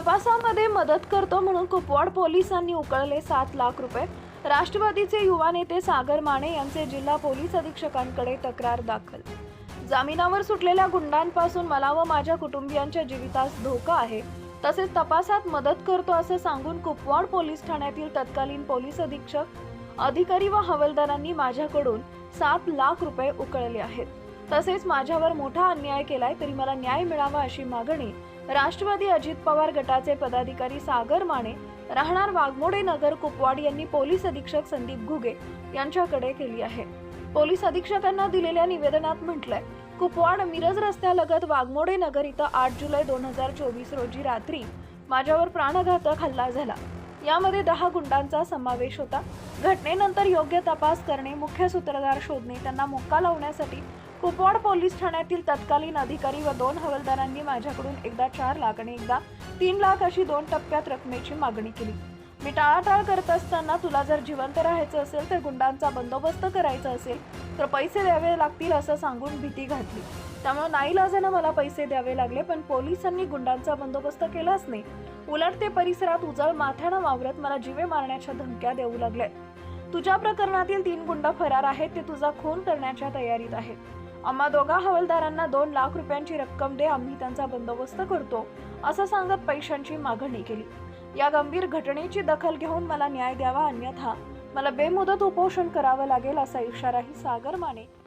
तपासामध्ये मदत करतो म्हणून कुपवाड पोलिसांनी उकळले सात लाख रुपये. राष्ट्रवादीचे युवा नेते सागर माने यांचे जिल्हा पोलीस अधीक्षकांकडे तक्रार दाखल. जामिनावर सुटलेल्या गुंडांपासून मला व माझ्या कुटुंबियांच्या जीवितास धोका आहे. तसेच तपासात मदत करतो असं सांगून कुपवाड पोलीस ठाण्यातील तत्कालीन पोलीस अधीक्षक अधिकारी व हवालदारांनी माझ्याकडून सात लाख रुपये उकळले आहेत. तसेच माझ्यावर मोठा अन्याय केलाय तरी मला न्याय मिळावा अशी मागणी राष्ट्रवादी अजित पवार गटाचे पदाधिकारी सागर माने राहणार वाघमोडे नगर कुपवाड यांनी पोलीस अधीक्षक संदीप घुगे यांच्याकडे केली आहे. पोलीस अधीक्षकांना दिलेल्या निवेदनात म्हटलंय कुपवाड मिरज रस्त्यालगत वाघमोडे नगर इथं आठ जुलै दोन हजार चोवीस रोजी रात्री माझ्यावर प्राणघातक हल्ला झाला. यामध्ये दहा गुंडांचा समावेश होता. घटनेनंतर योग्य तपास करणे मुख्य सूत्रधार शोधणे त्यांना मोक्का लावण्यासाठी कुपवाड पोलीस ठाण्यातील तत्कालीन अधिकारी व दोन हवालदारांनी माझ्याकडून एकदा चार लाख आणि एकदा तीन लाख अशी दोन टप्प्यात रकमेची मागणी केली. मी टाळाटाळ करत असताना तुला जर जिवंत राहायचं असेल तर गुंडांचा बंदोबस्त करायचा असेल तर पैसे द्यावे लागतील असं सांगून भीती घातली. त्यामुळे नाईलाजानं मला पैसे द्यावे लागले पण पोलिसांनी गुंडांचा बंदोबस्त केलाच नाही. उलट ते परिसरात उजळ माथ्यानं वावरत मला जीवे मारण्याच्या धमक्या देऊ लागल्या तुझ्या प्रकरणातील तीन गुंड फरार आहेत ते तुझा खून करण्याच्या तयारीत आहेत. आम्हा दोघा हवालदारांना दोन लाख रुपयांची रक्कम दे आम्ही त्यांचा बंदोबस्त करतो. असं सांगत पैशांची मागणी केली. या गंभीर घटनेची दखल घेऊन मला न्याय द्यावा अन्यथा मला बेमुदत उपोषण करावं लागेल असा इशाराही सागर माने